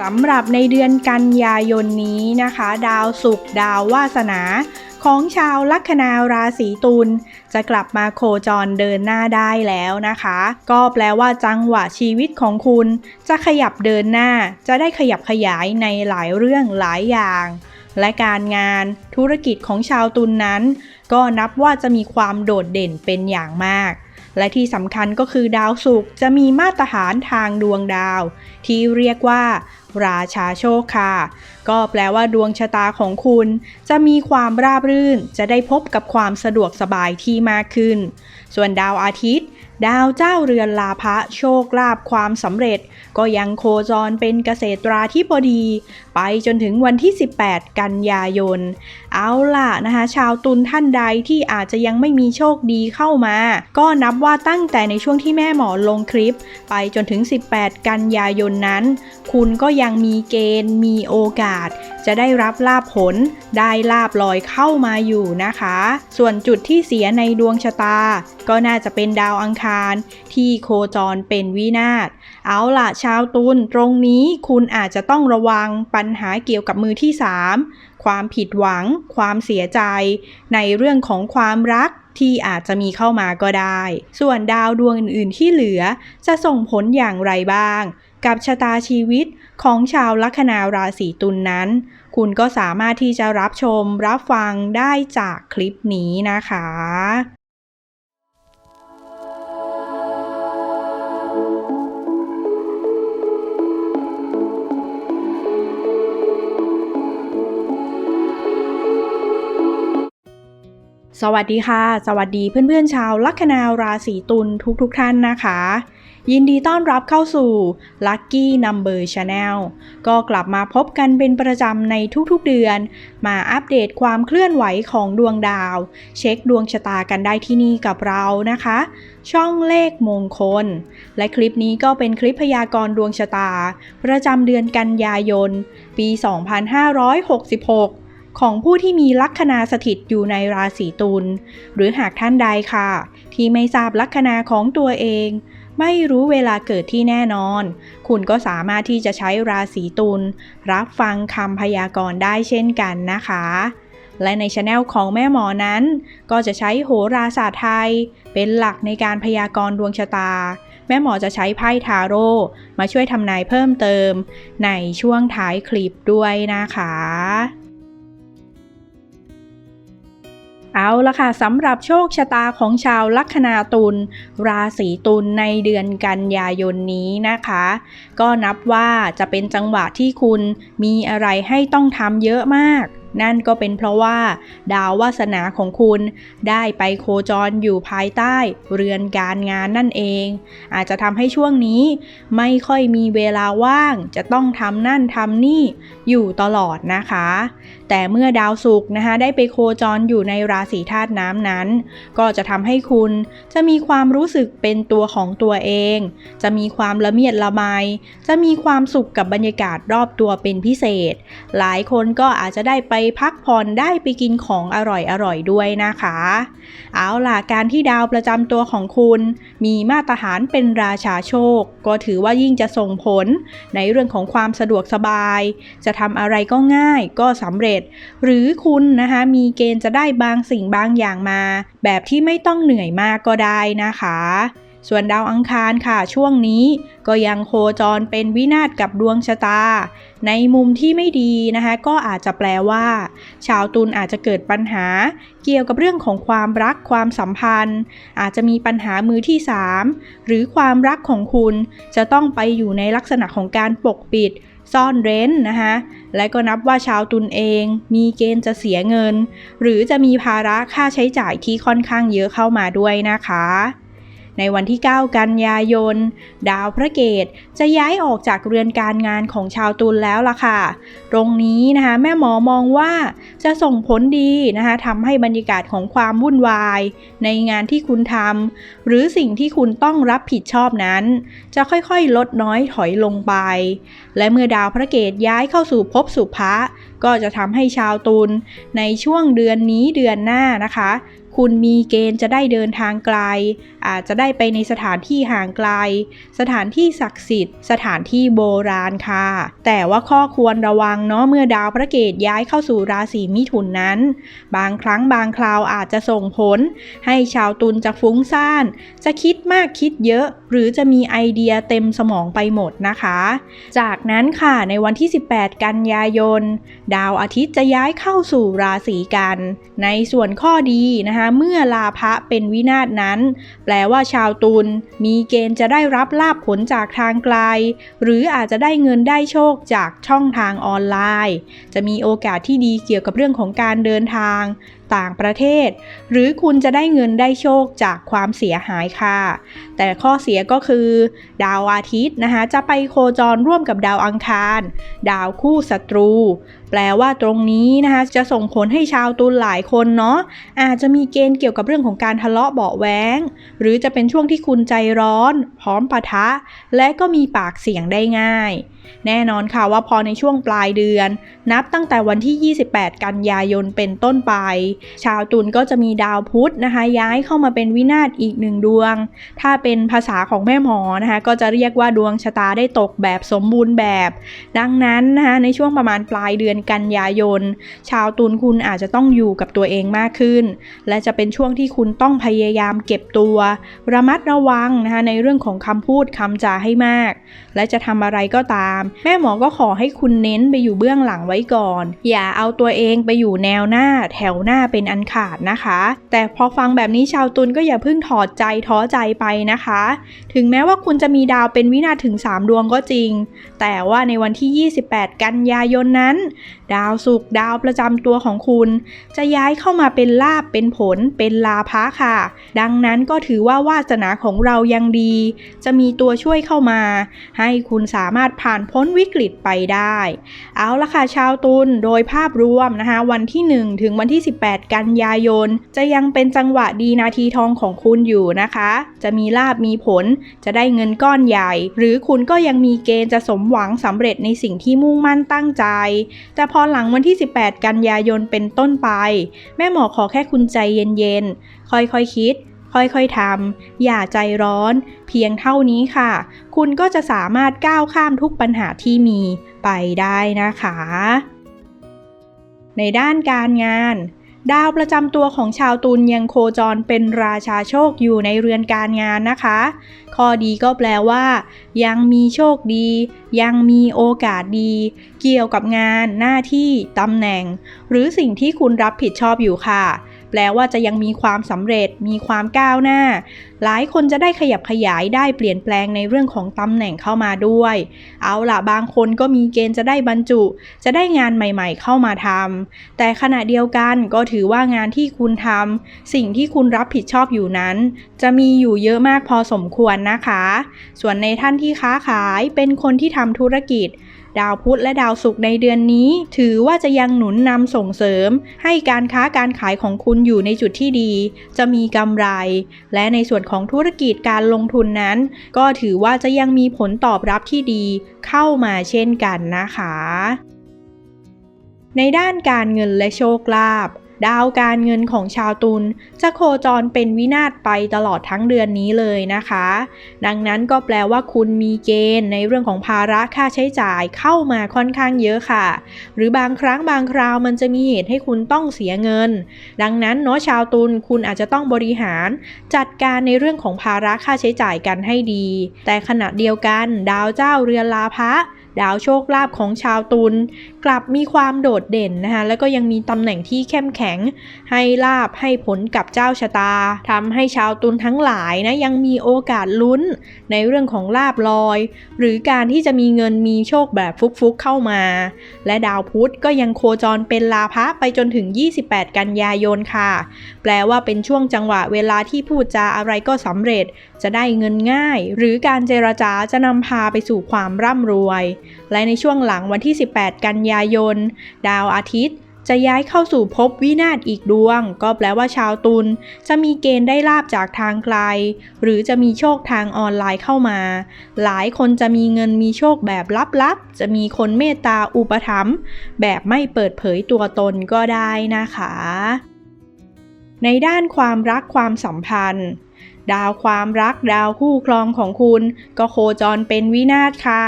สำหรับในเดือนกันยายนนี้นะคะ ดาวศุกดาววาสนา ของชาวลัคนาราศีตุลจะกลับมาโคจรเดินหน้าได้แล้วนะคะ ก็แปลว่าจังหวะชีวิตของคุณ จะขยับเดินหน้า จะได้ขยับขยายในหลายเรื่องหลายอย่าง และการงานธุรกิจของชาวตุลนนั้น ก็นับว่าจะมีความโดดเด่นเป็นอย่างมาก และที่สำคัญก็คือดาวศุกร์จะมีมาตรฐานทางดวงดาว ที่เรียกว่า ราชาโชคค่ะ ก็แปลว่าดวงชะตาของคุณ จะมีความราบรื่น จะได้พบกับความสะดวกสบายที่มากขึ้น ส่วนดาวอาทิตย์ ดาวเจ้าเรือนลาภะโชคลาภความสำเร็จ ก็ยังโคจรเป็นเกษตราธิบดี ไปจนถึงวันที่ 18 กันยายน เอาล่ะนะคะ ชาวตุลท่านใดที่อาจจะยังไม่มีโชคดีเข้ามา ก็นับว่าตั้งแต่ในช่วงที่แม่หมอลงคลิป ไปจนถึง 18 กันยายนนั้น คุณก็ยังมีเกณฑ์มีโอกาส จะได้รับลาภผล ได้ลาบลอยเข้ามาอยู่นะคะ ส่วนจุดที่เสียในดวงชะตา ก็น่าจะเป็นดาวอังคารที่โคจรเป็นวินาศ เอาล่ะชาวตุลตรงนี้คุณอาจจะต้องระวังปัญหาเกี่ยวกับมือที่ 3 ความผิดหวัง ความเสียใจ ในเรื่องของความรักที่อาจจะมีเข้ามาก็ได้ ส่วนดาวดวงอื่น ๆ ที่เหลือ จะส่งผลอย่างไรบ้าง กับชะตาชีวิตของชาวลัคนาราศีตุลนนั้น คุณก็สามารถที่จะรับชมรับฟังได้จากคลิปนี้นะคะ สวัสดีค่ะ สวัสดีเพื่อนๆชาวลัคนาราศีตุลทุกๆทท่านนะคะ ยินดีต้อนรับเข้าสู่ Lucky Number Channel ก็กลับมาพบกันเป็นประจำในทุกๆเดือน มาอัปเดตความเคลื่อนไหวของดวงดาว เช็คดวงชะตากันได้ที่นี่กับเรานะคะ ช่องเลขมงคล และคลิปนี้ก็เป็นคลิปพยากรณ์ดวงชะตา ประจำเดือนกันยายน ปี 2566 ของผู้ที่มีลัคนาสถิตอยู่ในราศีตุล หรือหากท่านใดค่ะ ที่ไม่ทราบลัคนาของตัวเอง ไม่รู้เวลาเกิดที่แน่นอน คุณก็สามารถที่จะใช้ราศีตุลรับฟังคำพยากรณ์ได้เช่นกันนะคะ และในช anel ของแม่หมอนั้น ก็จะใช้โหราศาสตร์ไทย เป็นหลักในการพยากรณ์ดวงชะตาแม่หมอจะใช้ไพ่ทาโร่มาช่วยทำนายเพิ่มเติมในช่วงท้ายคลิปด้วยนะคะ เอาละค่ะสำหรับโชคชะตาของชาวลัคนาตุลราศีตุลในเดือนกันยายนนี้นะคะ ก็นับว่าจะเป็นจังหวะที่คุณมีอะไรให้ต้องทำเยอะมาก นั่นก็เป็นเพราะว่า ดาววาสนาของคุณได้ไปโคจรอยู่ภายใต้เรือนการงานนั่นเอง อาจจะทำให้ช่วงนี้ไม่ค่อยมีเวลาว่าง จะต้องทำนั่นทำนี่อยู่ตลอดนะคะแต่เมื่อดาวศุกร์นะคะได้ไปโคจรอยู่ในราศีธาตุน้ำนั้น ก็จะทำให้คุณจะมีความรู้สึกเป็นตัวของตัวเอง จะมีความละเมียดละไม จะมีความสุขกับบรรยากาศรอบตัวเป็นพิเศษ หลายคนก็อาจจะได้ไปพักผ่อนได้ไปกินของอร่อยๆด้วยนะคะ เอาล่ะการที่ดาวประจำตัวของคุณ มีมาตรฐานเป็นราชาโชค ก็ถือว่ายิ่งจะส่งผล ในเรื่องของความสะดวกสบาย จะทำอะไรก็ง่ายก็สำเร็จหรือคุณนะคะมีเกณฑ์จะได้บางสิ่งบางอย่างมา แบบที่ไม่ต้องเหนื่อยมากก็ได้นะคะ ส่วนดาวอังคารค่ะช่วงนี้ก็ยังโคจรเป็นวินาศกับดวงชะตา ในมุมที่ไม่ดีนะคะ ก็อาจจะแปลว่า ชาวตุลอาจจะเกิดปัญหา เกี่ยวกับเรื่องของความรักความสัมพันธ์ อาจจะมีปัญหามือที่ 3 หรือความรักของคุณจะต้องไปอยู่ในลักษณะของการปกปิด ซ่อนเร้นนะคะและก็นับว่าชาวตุลเอง มีเกณฑ์จะเสียเงิน หรือจะมีภาระค่าใช้จ่ายที่ค่อนข้างเยอะเข้ามาด้วยนะคะ ในวันที่ 9 กันยายน ดาวพระเกตจะย้ายออกจากเรือนการงานของชาวตุลแล้วล่ะค่ะ ตรงนี้นะคะแม่หมอมองว่าจะส่งผลดีนะคะทำให้บรรยากาศของความวุ่นวาย ในงานที่คุณทำหรือสิ่งที่คุณต้องรับผิดชอบนั้น จะค่อยๆ ลดน้อยถอยลงไป และเมื่อดาวพระเกตย้ายเข้าสู่ภพสุภะก็จะทำให้ชาวตุลในช่วงเดือนนี้เดือนหน้านะคะ คุณมีเกณฑ์จะได้เดินทางไกล อาจจะได้ไปในสถานที่ห่างไกล สถานที่ศักดิ์สิทธิ์ สถานที่โบราณค่ะ แต่ว่าข้อควรระวังเนาะเมื่อดาวพระเกตย้ายเข้าสู่ราศีมิถุนนั้น บางครั้งบางคราวอาจจะส่งผล ให้ชาวตุลจะฟุ้งซ่าน จะคิดมากคิดเยอะ หรือจะมีไอเดียเต็มสมองไปหมดนะคะ จากนั้นค่ะในวันที่ 18 กันยายนดาวอาทิตย์จะย้ายเข้าสู่ราศีกัน ในส่วนข้อดีนะคะเมื่อลาภะเป็นวินาศนั้น แปลว่าชาวตุลมีเกณฑ์จะได้รับลาภผลจากทางไกล หรืออาจจะได้เงินได้โชคจากช่องทางออนไลน์ จะมีโอกาสที่ดีเกี่ยวกับเรื่องของการเดินทางต่างประเทศ หรือคุณจะได้เงินได้โชคจากความเสียหายค่ะ แต่ข้อเสียก็คือ ดาวอาทิตย์นะคะจะไปโคจรร่วมกับดาวอังคาร ดาวคู่ศัตรู แปลว่าตรงนี้นะคะจะส่งผลให้ชาวตุลหลายคนเนาะอาจจะมีเกณฑ์เกี่ยวกับเรื่องของการทะเลาะเบาะแว้งหรือจะเป็นช่วงที่คุณใจร้อน พร้อมปะทะ และก็มีปากเสียงได้ง่าย แน่นอนค่ะว่าพอในช่วงปลายเดือน นับตั้งแต่วันที่ 28 กันยายนเป็นต้นไป ชาวตุลก็จะมีดาวพุธนะคะ ย้ายเข้ามาเป็นวินาศอีกหนึ่งดวง ถ้าเป็นภาษาของแม่หมอนะคะ ก็จะเรียกว่าดวงชะตาได้ตกแบบสมบูรณ์แบบ ดังนั้นนะคะในช่วงประมาณปลายเดือนกันยายน ชาวตุลคุณอาจจะต้องอยู่กับตัวเองมากขึ้น และจะเป็นช่วงที่คุณต้องพยายามเก็บตัว ระมัดระวังนะคะในเรื่องของคำพูดคำจาให้มาก และจะทำอะไรก็ตามแม่หมอก็ขอให้คุณเน้นไปอยู่เบื้องหลังไว้ก่อน อย่าเอาตัวเองไปอยู่แนวหน้าแถวหน้าเป็นอันขาดนะคะ แต่พอฟังแบบนี้ชาวตุลก็อย่าเพิ่งถอดใจท้อใจไปนะคะ ถึงแม้ว่าคุณจะมีดาวเป็นวินาถึง 3 ดวงก็จริง แต่ว่าในวันที่ 28 กันยายนนั้น ดาวศุกร์ดาวประจำตัวของคุณ จะย้ายเข้ามาเป็นลาบเป็นผล เป็นลาภะค่ะ ดังนั้นก็ถือว่าวาสนาของเรายังดี จะมีตัวช่วยเข้ามา ให้คุณสามารถผ่านพ้นวิกฤตไปได้ เอาละค่ะชาวตุลโดยภาพรวมนะคะ วันที่ 1 ถึงวันที่ 18 กันยายน จะยังเป็นจังหวะดีนาทีทองของคุณอยู่นะคะ จะมีลาบมีผล จะได้เงินก้อนใหญ่ หรือคุณก็ยังมีเกณฑ์จะสมหวังสำเร็จในสิ่งที่มุ่งมั่นตั้งใจ แต่พอหลังวันที่ 18 กันยายนเป็นต้นไป แม่หมอขอแค่คุณใจเย็นๆ ค่อยๆคคิด ค่อยๆทำอย่าใจร้อน เพียงเท่านี้ค่ะ คุณก็จะสามารถก้าวข้ามทุกปัญหาที่มีไปได้นะคะ ในด้านการงานดาวประจำตัวของชาวตุลยังโคจรเป็นราชาโชคอยู่ในเรือนการงานนะคะ ข้อดีก็แปลว่า ยังมีโชคดี ยังมีโอกาสดี เกี่ยวกับงานหน้าที่ตำแหน่ง หรือสิ่งที่คุณรับผิดชอบอยู่ค่ะ แปลว่าจะยังมีความสำเร็จ มีความก้าวหน้าหลายคนจะได้ขยับขยายได้เปลี่ยนแปลงในเรื่องของตำแหน่งเข้ามาด้วย เอาละบางคนก็มีเกณฑ์จะได้บรรจุ จะได้งานใหม่ๆ เข้ามาทำแต่ขณะเดียวกันก็ถือว่างานที่คุณทำสิ่งที่คุณรับผิดชอบอยู่นั้น จะมีอยู่เยอะมากพอสมควรนะคะ ส่วนในท่านที่ค้าขายเป็นคนที่ทำธุรกิจดาวพุธและดาวศุกร์ในเดือนนี้ ถือว่าจะยังหนุนนำส่งเสริม ให้การค้าการขายของคุณอยู่ในจุดที่ดี จะมีกำไร และในส่วนของธุรกิจการลงทุนนั้น ก็ถือว่าจะยังมีผลตอบรับที่ดีเข้ามาเช่นกันนะคะในด้านการเงินและโชคลาภ ดาวการเงินของชาวตุลจะโคจรเป็นวินาศไปตลอดทั้งเดือนนี้เลยนะคะ ดังนั้นก็แปลว่าคุณมีเกณฑ์ในเรื่องของภาระค่าใช้จ่ายเข้ามาค่อนข้างเยอะค่ะ หรือบางครั้งบางคราวมันจะมีเหตุให้คุณต้องเสียเงิน ดังนั้นเนาะชาวตุลคุณอาจจะต้องบริหาร จัดการในเรื่องของภาระค่าใช้จ่ายกันให้ดี แต่ขณะเดียวกัน ดาวเจ้าเรือนลาภะ ดาวโชคลาภของชาวตุลกลับมีความโดดเด่นนะคะแล้วก็ยังมีตำแหน่งที่เข้มแข็ง ให้ลาบให้ผลกับเจ้าชะตาทำให้ชาวตุลทั้งหลายนะยังมีโอกาสลุ้น ในเรื่องของลาบลอย หรือการที่จะมีเงินมีโชคแบบฟุกๆเข้ามา และดาวพุธก็ยังโคจรเป็นลาภะไปจนถึง 28 กันยายนค่ะ แปลว่าเป็นช่วงจังหวะเวลาที่พูดจาอะไรก็สำเร็จจะได้เงินง่าย หรือการเจรจาจะนำพาไปสู่ความร่ำรวย และในช่วงหลังวันที่ 18 กันยายน ดาวอาทิตย์ จะย้ายเข้าสู่ภพวินาศอีกดวง ก็แปลว่าชาวตุลจะมีเกณฑ์ได้ลาบจากทางไกล หรือจะมีโชคทางออนไลน์เข้ามา หลายคนจะมีเงินมีโชคแบบลับๆ จะมีคนเมตตาอุปถัมภ์แบบไม่เปิดเผยตัวตนก็ได้นะคะในด้านความรักความสัมพันธ์ ดาวความรักดาวคู่ครองของคุณ ก็โคจรเป็นวินาศค่ะ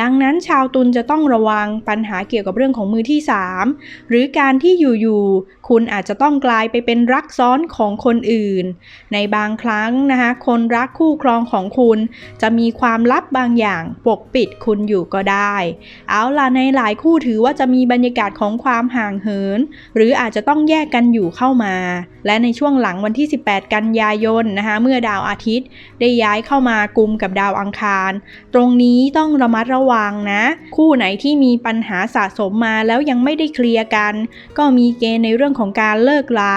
ดังนั้นชาวตุลจะต้องระวังปัญหาเกี่ยวกับเรื่องของมือที่ 3 หรือการที่อยู่ๆ คุณอาจจะต้องกลายไปเป็นรักซ้อนของคนอื่น ในบางครั้งนะคะคนรักคู่ครองของคุณจะมีความลับบางอย่างปกปิดคุณอยู่ก็ได้ เอาล่ะในหลายคู่ถือว่าจะมีบรรยากาศของความห่างเหิน หรืออาจจะต้องแยกกันอยู่เข้ามา และในช่วงหลังวันที่ 18 กันยายนนะคะเมื่อดาวอาทิตย์ ได้ย้ายเข้ามากุมกับดาวอังคาร ตรงนี้ต้องระมัดระวังนะ คู่ไหนที่มีปัญหาสะสมมาแล้วยังไม่ได้เคลียร์กัน ก็มีเกณฑ์ในเรื่องของการเลิกลา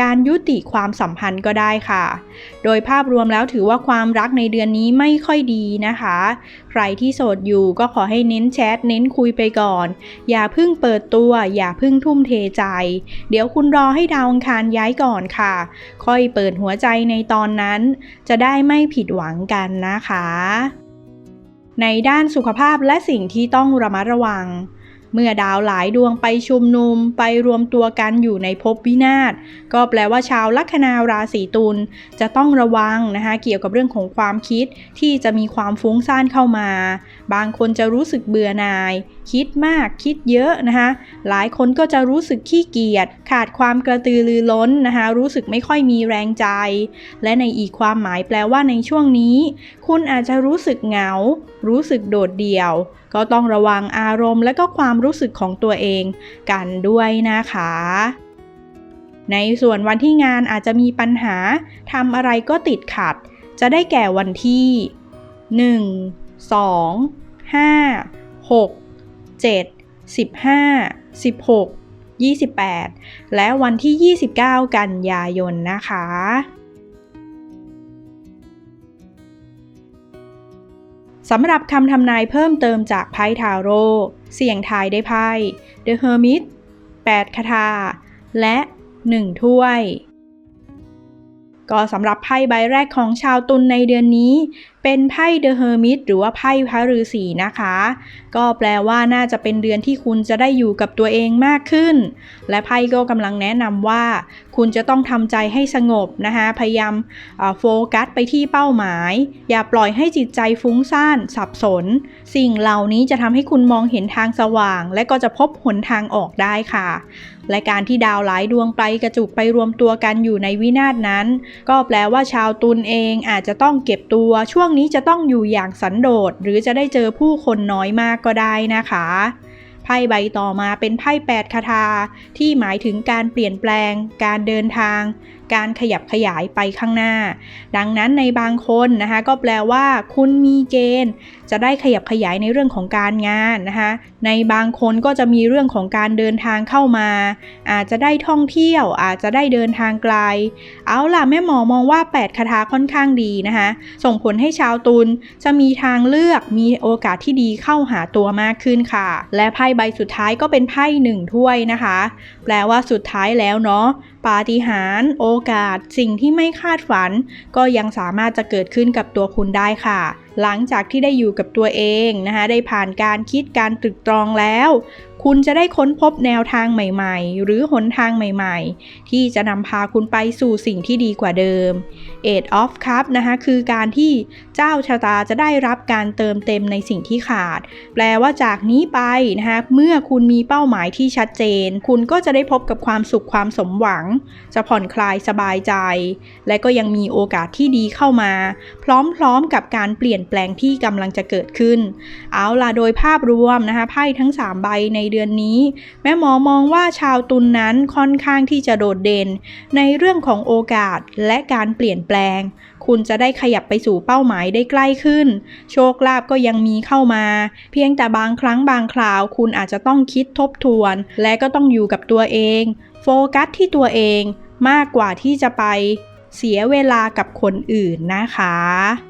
การยุติความสัมพันธ์ก็ได้ค่ะ โดยภาพรวมแล้วถือว่าความรักในเดือนนี้ไม่ค่อยดีนะคะ ใครที่โสดอยู่ก็ขอให้เน้นแชทเน้นคุยไปก่อน อย่าเพิ่งเปิดตัว อย่าเพิ่งทุ่มเทใจ เดี๋ยวคุณรอให้ดาวอังคารย้ายก่อนค่ะ ค่อยเปิดหัวใจในตอนนั้น จะได้ไม่ผิดหวังกันนะคะ ในด้านสุขภาพและสิ่งที่ต้องระมัดระวัง เมื่อดาวหลายดวงไปชุมนุมไปรวมตัวกันอยู่ในภพวินาศก็แปลว่าชาวลัคนาราศีตุลจะต้องระวังนะคะเกี่ยวกับเรื่องของความคิดที่จะมีความฟุ้งซ่านเข้ามา บางคนจะรู้สึกเบื่อหน่าย คิดมากคิดเยอะนะคะหลายคนก็จะรู้สึกขี้เกียจขาดความกระตือรือร้นนะคะรู้สึกไม่ค่อยมีแรงใจ และในอีกความหมายแปลว่าในช่วงนี้ คุณอาจจะรู้สึกเหงา รู้สึกโดดเดี่ยว ก็ต้องระวังอารมณ์และก็ความรู้สึกของตัวเองกันด้วยนะคะในส่วนวันที่งานอาจจะมีปัญหาทำอะไรก็ติดขัด จะได้แก่วันที่ 1 2 5 6 7 15 16 28 และวันที่ 29 กันยายนนะคะสำหรับคำทำนายเพิ่มเติมจากไพ่ทาโร่เสี่ยงทายได้ไพ่ The Hermit 8คาถาและ 1 ถ้วย ก็สำหรับไพ่ใบแรกของชาวตุลในเดือนนี้ เป็นไพ่ The Hermit หรือว่าไพ่พระฤาษีนะคะ ก็แปลว่าน่าจะเป็นเดือนที่คุณจะได้อยู่กับตัวเองมากขึ้น และไพ่ก็กำลังแนะนำว่า คุณจะต้องทำใจให้สงบนะคะ พยายามโฟกัสไปที่เป้าหมาย อย่าปล่อยให้จิตใจฟุ้งซ่านสับสน สิ่งเหล่านี้จะทำให้คุณมองเห็นทางสว่าง และก็จะพบหนทางออกได้ค่ะ และการที่ดาวหลายดวงไปกระจุกไปรวมตัวกันอยู่ในวินาศนั้น ก็แปลว่าชาวตุลเองอาจจะต้องเก็บตัวช่วงนี้จะต้องอยู่อย่างสันโดษหรือจะได้เจอผู้คนน้อยมากก็ได้นะคะไพ่ใบต่อมาเป็นไพ่แปดคาถาที่หมายถึงการเปลี่ยนแปลง การเดินทาง การขยับขยายไปข้างหน้า ดังนั้นในบางคนนะคะก็แปลว่า คุณมีเกณฑ์ จะได้ขยับขยายในเรื่องของการงานนะคะในบางคนก็จะมีเรื่องของการเดินทางเข้ามา อาจจะได้ท่องเที่ยว อาจจะได้เดินทางไกล เอาล่ะแม่หมอมองว่า 8 คาถาค่อนข้างดีนะคะส่งผลให้ชาวตุลจะมีทางเลือกมีโอกาสที่ดีเข้าหาตัวมากขึ้นค่ะ และไพ่ใบสุดท้ายก็เป็นไพ่หนึ่งถ้วยนะคะ แปลว่าสุดท้ายแล้วเนาะปาฏิหาริย์โอกาส สิ่งที่ไม่คาดฝัน ก็ยังสามารถจะเกิดขึ้นกับตัวคุณได้ค่ะ หลังจากที่ได้อยู่กับตัวเองนะคะ ได้ผ่านการคิดการตรึกตรองแล้ว คุณจะได้ค้นพบแนวทางใหม่ๆ หรือหนทางใหม่ๆ ที่จะนำพาคุณไปสู่สิ่งที่ดีกว่าเดิม Eight of Cup นะคะคือการที่เจ้าชะตาจะได้รับการเติมเต็มในสิ่งที่ขาด แปลว่าจากนี้ไปนะคะเมื่อคุณมีเป้าหมายที่ชัดเจน คุณก็จะได้พบกับความสุขความสมหวัง จะผ่อนคลายสบายใจ และก็ยังมีโอกาสที่ดีเข้ามา พร้อมๆกับการเปลี่ยนแปลงที่กำลังจะเกิดขึ้น เอาล่ะโดยภาพรวมนะคะไพ่ทั้ง 3 ใบในเดือนนี้ แม่หมอมองว่าชาวตุลนนั้นค่อนข้างที่จะโดดเด่น ในเรื่องของโอกาสและการเปลี่ยนแปลง คุณจะได้ขยับไปสู่เป้าหมายได้ใกล้ขึ้น โชคลาภก็ยังมีเข้ามา เพียงแต่บางครั้งบางคราว คุณอาจจะต้องคิดทบทวน และก็ต้องอยู่กับตัวเอง โฟกัสที่ตัวเองมากกว่าที่จะไป เสียเวลากับคนอื่นนะคะ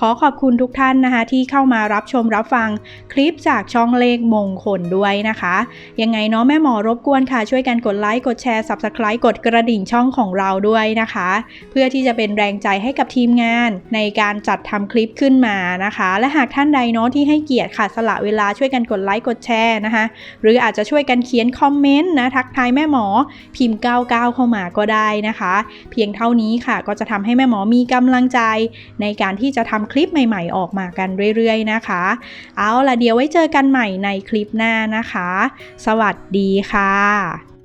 ขอขอบคุณทุกท่านนะคะ ที่เข้ามารับชมรับฟังคลิปจากช่องเลขมงคลด้วยนะคะ ยังไงเนาะแม่หมอรบกวนค่ะ ช่วยกันกดไลค์กดแชร์ Subscribe กดกระดิ่งช่องของเราด้วยนะคะ เพื่อที่จะเป็นแรงใจให้กับทีมงานในการจัดทำคลิปขึ้นมานะคะ และหากท่านใดเนาะที่ให้เกียรติค่ะสละเวลาช่วยกันกดไลค์กดแชร์นะคะ หรืออาจจะช่วยกันเขียนคอมเมนต์นะทักทายแม่หมอพิมพ์ 99 เข้ามาก็ได้นะคะ เพียงเท่านี้ค่ะก็จะทำให้แม่หมอมีกำลังใจในการที่จะทำคลิปใหม่ๆ ออกมากันเรื่อยๆนะคะ เอาล่ะเดี๋ยวไว้เจอกันใหม่ในคลิปหน้านะคะ สวัสดีค่ะ